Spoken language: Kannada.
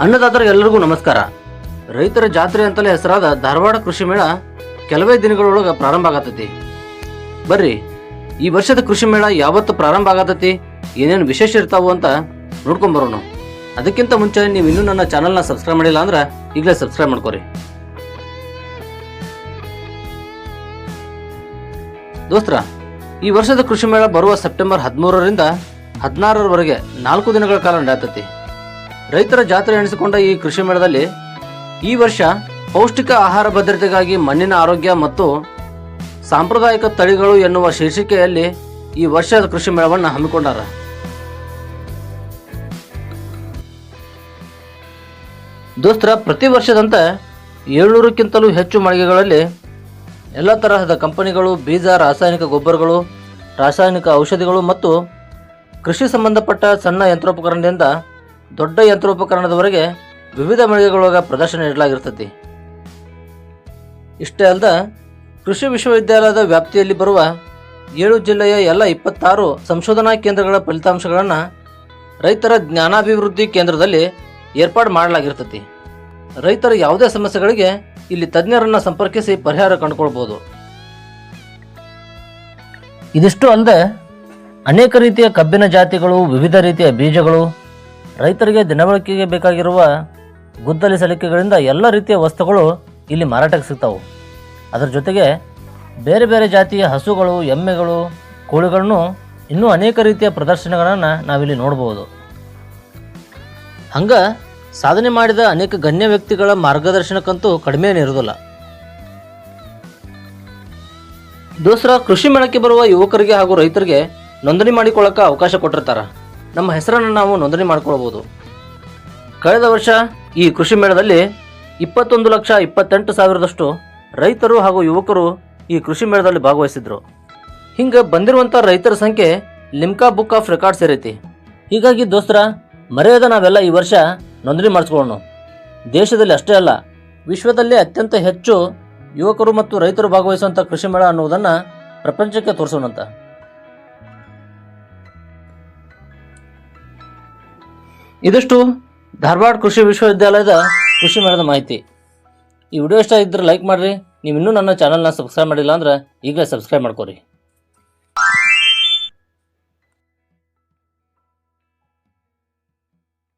ಅನ್ನದಾತರಿಗೆಲ್ಲರಿಗೂ ನಮಸ್ಕಾರ. ರೈತರ ಜಾತ್ರೆ ಅಂತಲೇ ಹೆಸರಾದ ಧಾರವಾಡ ಕೃಷಿ ಮೇಳ ಕೆಲವೇ ದಿನಗಳೊಳಗೆ ಪ್ರಾರಂಭ ಆಗತೈತಿ. ಬರ್ರಿ, ಈ ವರ್ಷದ ಕೃಷಿ ಮೇಳ ಯಾವತ್ತು ಪ್ರಾರಂಭ ಆಗತೈತಿ, ಏನೇನು ವಿಶೇಷ ಇರ್ತಾವು ಅಂತ ನೋಡ್ಕೊಂಬರೋಣ ಅದಕ್ಕಿಂತ ಮುಂಚೆ ನೀವು ಇನ್ನೂ ನನ್ನ ಚಾನಲ್ನ ಸಬ್ಸ್ಕ್ರೈಬ್ ಮಾಡಿಲ್ಲ ಅಂದ್ರೆ ಈಗಲೇ ಸಬ್ಸ್ಕ್ರೈಬ್ ಮಾಡ್ಕೊರಿ. ದೋಸ್ತ್ರ, ಈ ವರ್ಷದ ಕೃಷಿ ಮೇಳ ಬರುವ ಸೆಪ್ಟೆಂಬರ್ ಹದಿಮೂರರಿಂದ ಹದಿನಾರರವರೆಗೆ ನಾಲ್ಕು ದಿನಗಳ ಕಾಲ ನಡೆಯತೈತಿ. ರೈತರ ಜಾತ್ರೆ ಎಣಿಸಿಕೊಂಡ ಈ ಕೃಷಿ ಮೇಳದಲ್ಲಿ ಈ ವರ್ಷ ಪೌಷ್ಟಿಕ ಆಹಾರ ಭದ್ರತೆಗಾಗಿ ಮಣ್ಣಿನ ಆರೋಗ್ಯ ಮತ್ತು ಸಾಂಪ್ರದಾಯಿಕ ತಳಿಗಳು ಎನ್ನುವ ಶೀರ್ಷಿಕೆಯಲ್ಲಿ ಈ ವರ್ಷದ ಕೃಷಿ ಮೇಳವನ್ನು ಹಮ್ಮಿಕೊಂಡಾರ. ದೋಸ್ತರ, ಪ್ರತಿ ವರ್ಷದಂತೆ ಏಳ್ನೂರಕ್ಕಿಂತಲೂ ಹೆಚ್ಚು ಮಳಿಗೆಗಳಲ್ಲಿ ಎಲ್ಲ ತರಹದ ಕಂಪನಿಗಳು, ಬೀಜ, ರಾಸಾಯನಿಕ ಗೊಬ್ಬರಗಳು, ರಾಸಾಯನಿಕ ಔಷಧಿಗಳು ಮತ್ತು ಕೃಷಿ ಸಂಬಂಧಪಟ್ಟ ಸಣ್ಣ ಯಂತ್ರೋಪಕರಣದಿಂದ ದೊಡ್ಡ ಯಂತ್ರೋಪಕರಣದವರೆಗೆ ವಿವಿಧ ಮಳಿಗೆಗಳೊಳಗೆ ಪ್ರದರ್ಶನ ನೀಡಲಾಗಿರ್ತೈತಿ. ಇಷ್ಟೇ ಅಲ್ಲದ ಕೃಷಿ ವಿಶ್ವವಿದ್ಯಾಲಯದ ವ್ಯಾಪ್ತಿಯಲ್ಲಿ ಬರುವ ಏಳು ಜಿಲ್ಲೆಯ ಎಲ್ಲ ಇಪ್ಪತ್ತಾರು ಸಂಶೋಧನಾ ಕೇಂದ್ರಗಳ ಫಲಿತಾಂಶಗಳನ್ನು ರೈತರ ಜ್ಞಾನಾಭಿವೃದ್ಧಿ ಕೇಂದ್ರದಲ್ಲಿ ಏರ್ಪಾಡು ಮಾಡಲಾಗಿರ್ತೈತಿ. ರೈತರ ಯಾವುದೇ ಸಮಸ್ಯೆಗಳಿಗೆ ಇಲ್ಲಿ ತಜ್ಞರನ್ನು ಸಂಪರ್ಕಿಸಿ ಪರಿಹಾರ ಕಂಡುಕೊಳ್ಬೋದು. ಇದಿಷ್ಟು ಅಲ್ಲದೆ ಅನೇಕ ರೀತಿಯ ಕಬ್ಬಿನ ಜಾತಿಗಳು, ವಿವಿಧ ರೀತಿಯ ಬೀಜಗಳು ರೈತರಿಗೆ ದಿನಬಳಕೆಗೆ ಬೇಕಾಗಿರುವ ಗುದ್ದಲಿ ಸಲಿಕೆಗಳಿಂದ ಎಲ್ಲ ರೀತಿಯ ವಸ್ತುಗಳು ಇಲ್ಲಿ ಮಾರಾಟಕ್ಕೆ ಸಿಗ್ತಾವೆ. ಅದರ ಜೊತೆಗೆ ಬೇರೆ ಬೇರೆ ಜಾತಿಯ ಹಸುಗಳು, ಎಮ್ಮೆಗಳು, ಕೋಳಿಗಳನ್ನು ಇನ್ನೂ ಅನೇಕ ರೀತಿಯ ಪ್ರದರ್ಶನಗಳನ್ನು ನಾವಿಲ್ಲಿ ನೋಡ್ಬೋದು. ಹಂಗೆ ಸಾಧನೆ ಮಾಡಿದ ಅನೇಕ ಗಣ್ಯ ವ್ಯಕ್ತಿಗಳ ಮಾರ್ಗದರ್ಶನಕ್ಕಂತೂ ಕಡಿಮೆ ಇರೋದಿಲ್ಲ ದೋಸ್ರ ಕೃಷಿ ಮೇಳಕ್ಕೆ ಬರುವ ಯುವಕರಿಗೆ ಹಾಗೂ ರೈತರಿಗೆ ನೋಂದಣಿ ಮಾಡಿಕೊಳ್ಳಕ್ಕೆ ಅವಕಾಶ ಕೊಟ್ಟಿರ್ತಾರ. ನಮ್ಮ ಹೆಸರನ್ನು ನಾವು ನೋಂದಣಿ ಮಾಡ್ಕೊಳ್ಬೋದು. ಕಳೆದ ವರ್ಷ ಈ ಕೃಷಿ ಮೇಳದಲ್ಲಿ ಇಪ್ಪತ್ತೊಂದು ಲಕ್ಷ ಇಪ್ಪತ್ತೆಂಟು ಸಾವಿರದಷ್ಟು ರೈತರು ಹಾಗೂ ಯುವಕರು ಈ ಕೃಷಿ ಮೇಳದಲ್ಲಿ ಭಾಗವಹಿಸಿದ್ರು. ಹಿಂಗೆ ಬಂದಿರುವಂಥ ರೈತರ ಸಂಖ್ಯೆ ಲಿಮ್ಕಾ ಬುಕ್ ಆಫ್ ರೆಕಾರ್ಡ್ ಸೇರೈತಿ. ಹೀಗಾಗಿ ದೋಸ್ತರ, ಮರೆಯದ ನಾವೆಲ್ಲ ಈ ವರ್ಷ ನೋಂದಣಿ ಮಾಡಿಸ್ಕೊಳ್ಳೋಣ. ದೇಶದಲ್ಲಿ ಅಷ್ಟೇ ಅಲ್ಲ, ವಿಶ್ವದಲ್ಲೇ ಅತ್ಯಂತ ಹೆಚ್ಚು ಯುವಕರು ಮತ್ತು ರೈತರು ಭಾಗವಹಿಸುವಂಥ ಕೃಷಿ ಮೇಳ ಅನ್ನುವುದನ್ನು ಪ್ರಪಂಚಕ್ಕೆ ತೋರಿಸೋಣಂತ. ಇದಿಷ್ಟು ಧಾರವಾಡ ಕೃಷಿ ವಿಶ್ವವಿದ್ಯಾಲಯದ ಕೃಷಿ ಮೇಳದ ಮಾಹಿತಿ. ಈ ವಿಡಿಯೋ ಇಷ್ಟ ಇದ್ದರೆ ಲೈಕ್ ಮಾಡಿರಿ. ನೀವು ಇನ್ನೂ ನನ್ನ ಚಾನಲ್ನ ಸಬ್ಸ್ಕ್ರೈಬ್ ಮಾಡಿಲ್ಲ ಅಂದ್ರೆ ಈಗಲೇ ಸಬ್ಸ್ಕ್ರೈಬ್ ಮಾಡ್ಕೊರಿ.